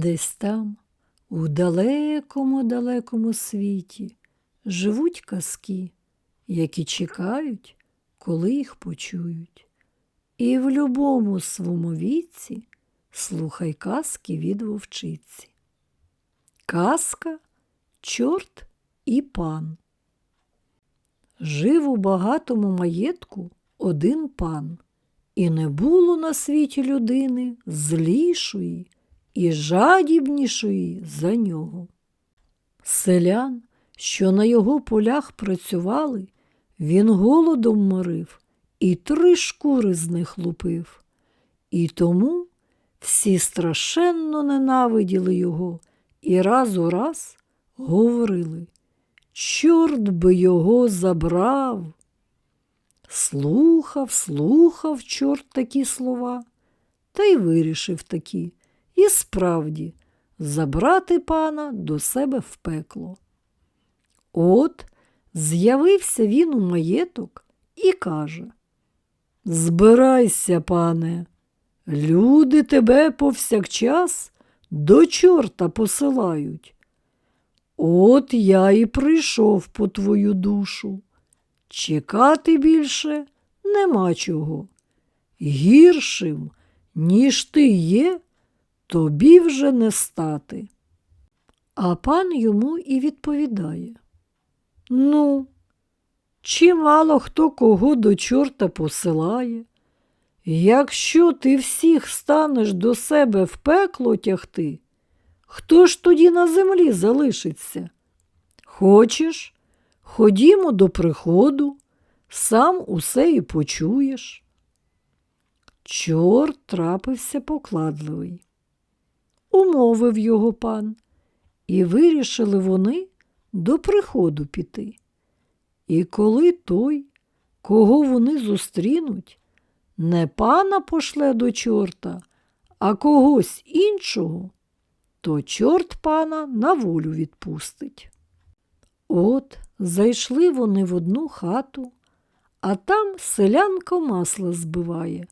Десь там, у далекому далекому світі, живуть казки, які чекають, коли їх почують. І в любому своєму віці слухай казки від вовчиці. Казка Чорт і пан. Жив у багатому маєтку один пан, і не було на світі людини злішої і жадібнішої за нього. Селян, що на його полях працювали, він голодом морив і три шкури з них лупив. І тому всі страшенно ненавиділи його і раз у раз говорили Чорт би його забрав. Слухав, слухав чорт такі слова, та й вирішив такі, і справді забрати пана до себе в пекло. От з'явився він у маєток і каже Збирайся, пане, люди тебе повсякчас до чорта посилають. От я і прийшов по твою душу. Чекати більше нема чого. Гіршим, ніж ти є, тобі вже не стати. А пан йому і відповідає Ну, чимало хто кого до чорта посилає. Якщо ти всіх станеш до себе в пекло тягти, хто ж тоді на землі залишиться? Хочеш, ходімо до приходу, сам усе і почуєш. Чорт трапився покладливий. Умовив його пан, і вирішили вони до приходу піти. І коли той, кого вони зустрінуть, не пана пошле до чорта, а когось іншого, то чорт пана на волю відпустить. От зайшли вони в одну хату, а там селянка масла збиває.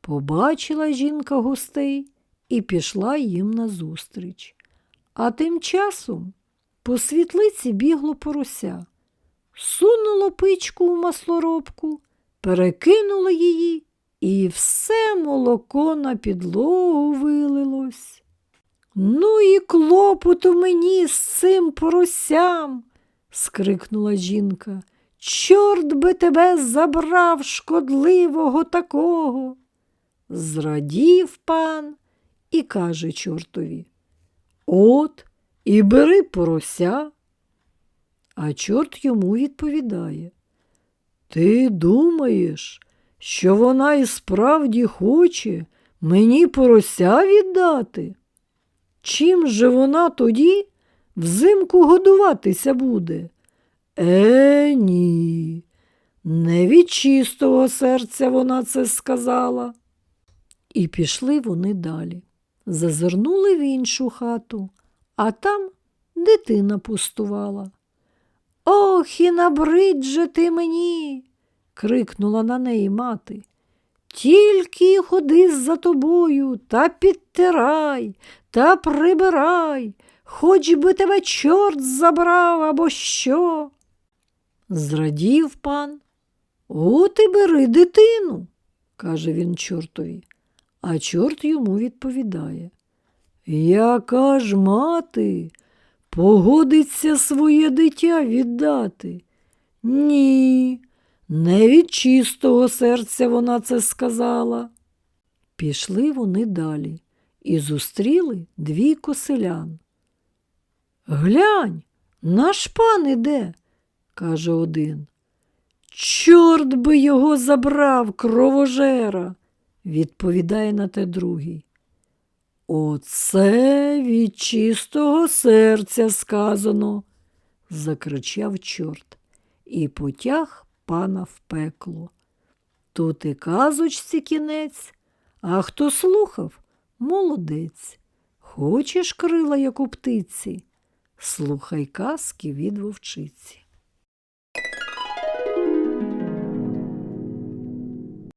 Побачила жінка гостей і пішла їм назустріч. А тим часом по світлиці бігло порося, сунуло пичку у маслоробку, перекинуло її, і все молоко на підлогу вилилось. Ну і клопоту мені з цим поросям, скрикнула жінка. Чорт би тебе забрав шкодливого такого. Зрадів пан і каже чортові От і бери порося. А чорт йому відповідає Ти думаєш, що вона і справді хоче мені порося віддати? Чим же вона тоді взимку годуватися буде? Е, ні, не від чистого серця вона це сказала. І пішли вони далі. Зазирнули в іншу хату, а там дитина пустувала. Ох, і набрид же ти мені, крикнула на неї мати. Тільки ходи за тобою та підтирай та прибирай, хоч би тебе чорт забрав або що. Зрадів пан. От і бери дитину, каже він чортові, а чорт йому відповідає. Яка ж мати погодиться своє дитя віддати? Ні, не від чистого серця вона це сказала. Пішли вони далі і зустріли двійко селян. Глянь, наш пан іде, каже один. Чорт би його забрав, кровожера, відповідає на те другий. Оце від чистого серця сказано, закричав чорт і потяг пана в пекло. Тут і казочці кінець, а хто слухав, молодець. Хочеш крила, як у птиці? Слухай казки від вовчиці.